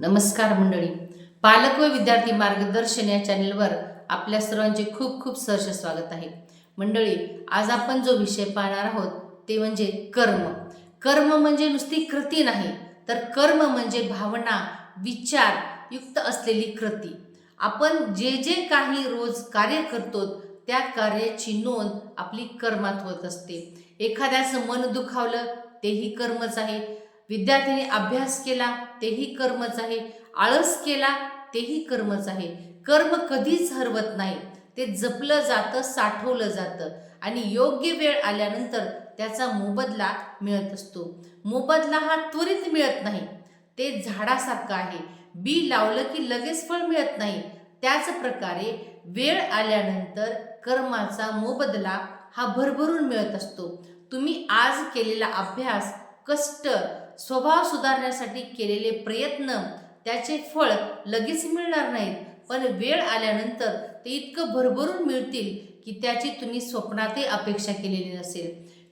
नमस्कार मंडळी. पालक व विद्यार्थी मार्गदर्शन या चॅनलवर आपल्या सर्वांचे खूप खूप सहर्ष स्वागत आहे. मंडळी आज आपण जो विषय पाहणार आहोत ते म्हणजे कर्म. कर्म म्हणजे नुसती कृती नाही तर कर्म म्हणजे भावना विचार युक्त असलेली कृती. आपण जे जे काही रोज कार्य करतो त्या कार्याची नोंद आपली कर्मात होत असते. एखाद्याचं मन दुखावलं तेही कर्मच आहे. विद्यार्थ्यांनी अभ्यास केला तेही कर्मच आहे. आळस केला तेही कर्मच आहे. कर्म कधीच हरवत नाही. ते जपलं जातं साठवलं जातं. आणि योग्य वेळ आल्यानंतर त्याचा मोबदला मिळत असतो. मोबदला हा त्वरित मिळत नाही. ते झाडासारखं आहे. बी लावलं की लगेच फळ मिळत नाही. त्याच प्रकारे वेळ आल्यानंतर कर्माचा मोबदला हा भरभरून मिळत असतो. तुम्ही आज केलेला अभ्यास कष्ट स्वभाव सुधारण्यासाठी केलेले प्रयत्न त्याचे फळ लगेच मिळणार नाहीत. पण वेळ आल्यानंतर ते इतकं भरभरून मिळतील की त्याची तुम्ही स्वप्नातही अपेक्षा केलेली नसेल.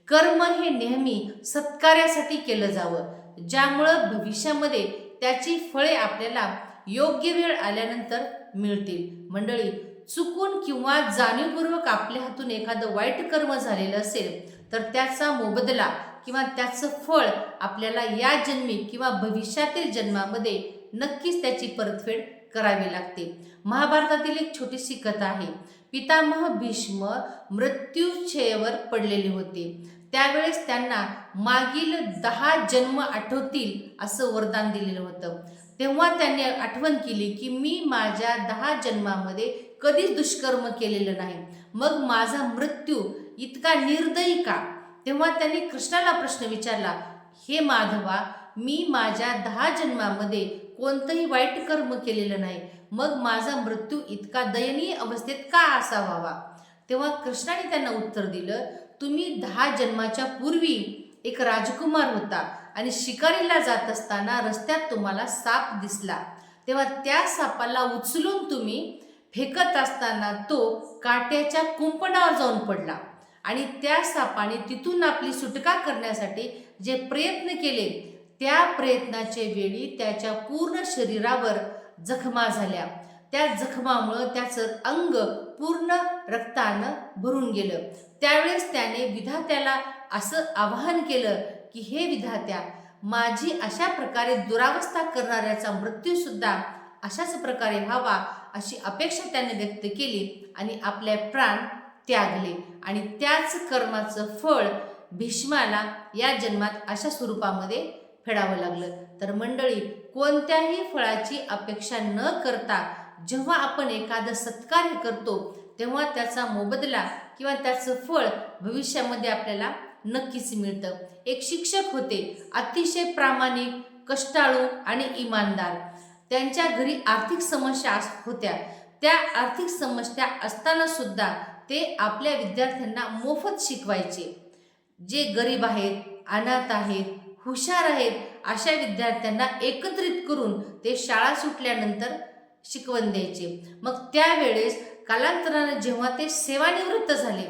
कर्म हे नेहमी सत्कार्यासाठी केलं जावं ज्यामुळं भविष्यामध्ये त्याची फळे आपल्याला योग्य वेळ आल्यानंतर मिळतील. मंडळी चुकून किंवा जाणीवपूर्वक आपल्या हातून एखादं वाईट कर्म झालेलं असेल तर त्याचा मोबदला किंवा त्याचं फळ आपल्याला या जन्मी किंवा भविष्यातील जन्मामध्ये नक्कीच त्याची परतफेड करावी लागते. महाभारतातील एक छोटीशी कथा आहे. पितामह भीष्म मृत्यूच्छेवर पडलेले होते. त्यावेळेस त्यांना मागील दहा जन्म आठवतील असं वरदान दिलेलं होतं. तेव्हा त्यांनी आठवण केली की मी माझ्या दहा जन्मामध्ये कधीच दुष्कर्म केलेलं नाही. मग माझा मृत्यू इतका निर्दयी का? तेव्हा त्यांनी कृष्णाला प्रश्न विचारला हे माधवा मी माझ्या दहा जन्मामध्ये कोणतंही वाईट कर्म केलेलं नाही. मग माझा मृत्यू इतका दयनीय अवस्थेत का असा व्हावा तेव्हा कृष्णाने त्यांना उत्तर दिलं तुम्ही दहा जन्माच्या पूर्वी एक राजकुमार होता आणि शिकारीला जात असताना रस्त्यात तुम्हाला साप दिसला. तेव्हा त्या सापाला उचलून तुम्ही फेकत असताना तो काट्याच्या कुंपणावर जाऊन पडला. आणि त्या सापाने तिथून आपली सुटका करण्यासाठी जे प्रयत्न केले त्या प्रयत्नाच्या वेळी त्याच्या पूर्ण शरीरावर जखमा झाल्या. त्या जखमामुळं त्याचं अंग पूर्ण रक्तानं भरून गेलं. त्यावेळेस त्याने विधात्याला असं आवाहन केलं की हे विधात्या माझी अशा प्रकारे दुरावस्था करणाऱ्याचा मृत्यूसुद्धा अशाच प्रकारे व्हावा अशी अपेक्षा त्याने व्यक्त केली आणि आपले प्राण त्यागले आणि त्याच कर्माचं फळ भीष्माला या जन्मात अशा स्वरूपामध्ये फेडावं लागलं. तर मंडळी कोणत्याही फळाची अपेक्षा न करता जेव्हा आपण एखादं सत्कार्य करतो तेव्हा त्याचा मोबदला किंवा त्याचं फळ भविष्यामध्ये आपल्याला नक्कीच मिळतं. एक शिक्षक होते अतिशय प्रामाणिक कष्टाळू आणि इमानदार. त्यांच्या घरी आर्थिक समस्या होत्या. त्या आर्थिक समस्या असताना सुद्धा ते आपल्या विद्यार्थ्यांना मोफत शिकवायचे. जे गरीब आहेत अनाथ आहेत हुशार आहेत अशा विद्यार्थ्यांना एकत्रित करून ते शाळा सुटल्यानंतर शिकवण द्यायचे. मग त्यावेळेस कालांतरानं जेव्हा ते सेवानिवृत्त झाले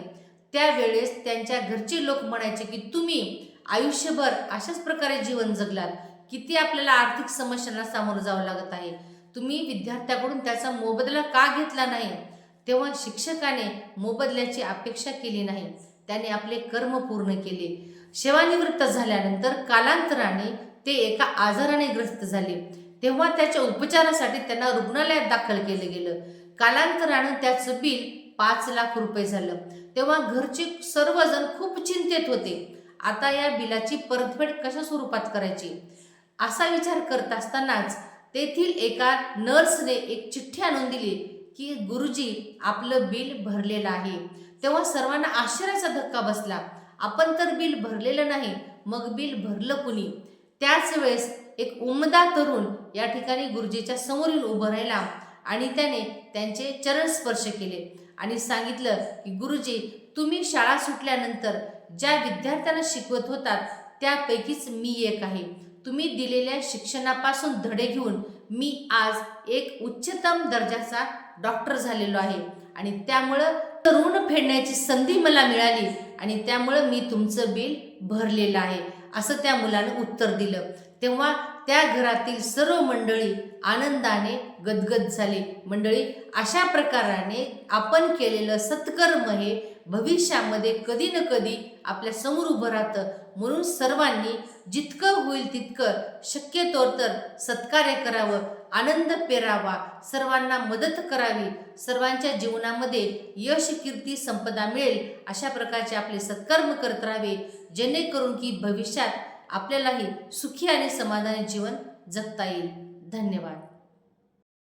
त्यावेळेस त्यांच्या घरचे लोक म्हणायचे की तुम्ही आयुष्यभर अशाच प्रकारे जीवन जगलात. किती आपल्याला आर्थिक समस्यांना सामोरं जावं लागत आहे. तुम्ही विद्यार्थ्याकडून त्याचा मोबदला का घेतला नाही? तेव्हा शिक्षकाने मोबदल्याची अपेक्षा केली नाही. त्याने आपले कर्म पूर्ण केले. सेवानिवृत्त झाल्यानंतर कालांतराने ते एका आजाराने ग्रस्त झाले. तेव्हा त्याच्या उपचारासाठी त्यांना रुग्णालयात दाखल केलं गेलं. कालांतरानं त्याचं बिल पाच लाख रुपये झालं. तेव्हा घरचे सर्वजण खूप चिंतेत होते. आता या बिलाची परतफेड कशा स्वरूपात करायची? असा विचार करत असतानाच तेथील एका नर्सने एक चिठ्ठी आणून दिली. की गुरुजी आपलं बिल भरलेलं आहे. तेव्हा सर्वांना आश्चर्याचा धक्का बसला. आपण तर बिल भरलेलं नाही मग बिल भरलं कुणी? त्याच वेळेस एक उमदा तरुण या ठिकाणी गुरुजीच्या समोर येऊन उभं राहिला आणि त्याने त्यांचे चरण स्पर्श केले आणि सांगितलं की गुरुजी तुम्ही शाळा सुटल्यानंतर ज्या विद्यार्थ्यांना शिकवत होतात त्यापैकीच मी एक आहे. तुम्ही दिलेल्या शिक्षणापासून धडे घेऊन मी आज एक उच्चतम दर्जाचा डॉक्टर झालेलो आहे. आणि त्यामुळं ऋण फेडण्याची संधी मला मिळाली. आणि त्यामुळं मी तुमचं बिल भरलेलं आहे. असं त्या मुलानं उत्तर दिलं. तेव्हा त्या घरातील सर्व मंडळी आनंदाने गदगद झाले. मंडळी अशा प्रकाराने आपण केलेलं सत्कर्म हे भविष्यामध्ये कधी ना कधी आपल्यासमोर उभं राहतं. म्हणून सर्वांनी जितकं होईल तितकं शक्यतोर तर सत्कार्य करावं आनंद पेरावा सर्वांना मदत करावी सर्वांच्या जीवनामध्ये यश कीर्ती संपदा मिळेल अशा प्रकारचे आपले सत्कर्म करत राहावे जेणेकरून की भविष्यात आपल्यालाही सुखी आणि समाधानी जीवन जगता येईल. धन्यवाद.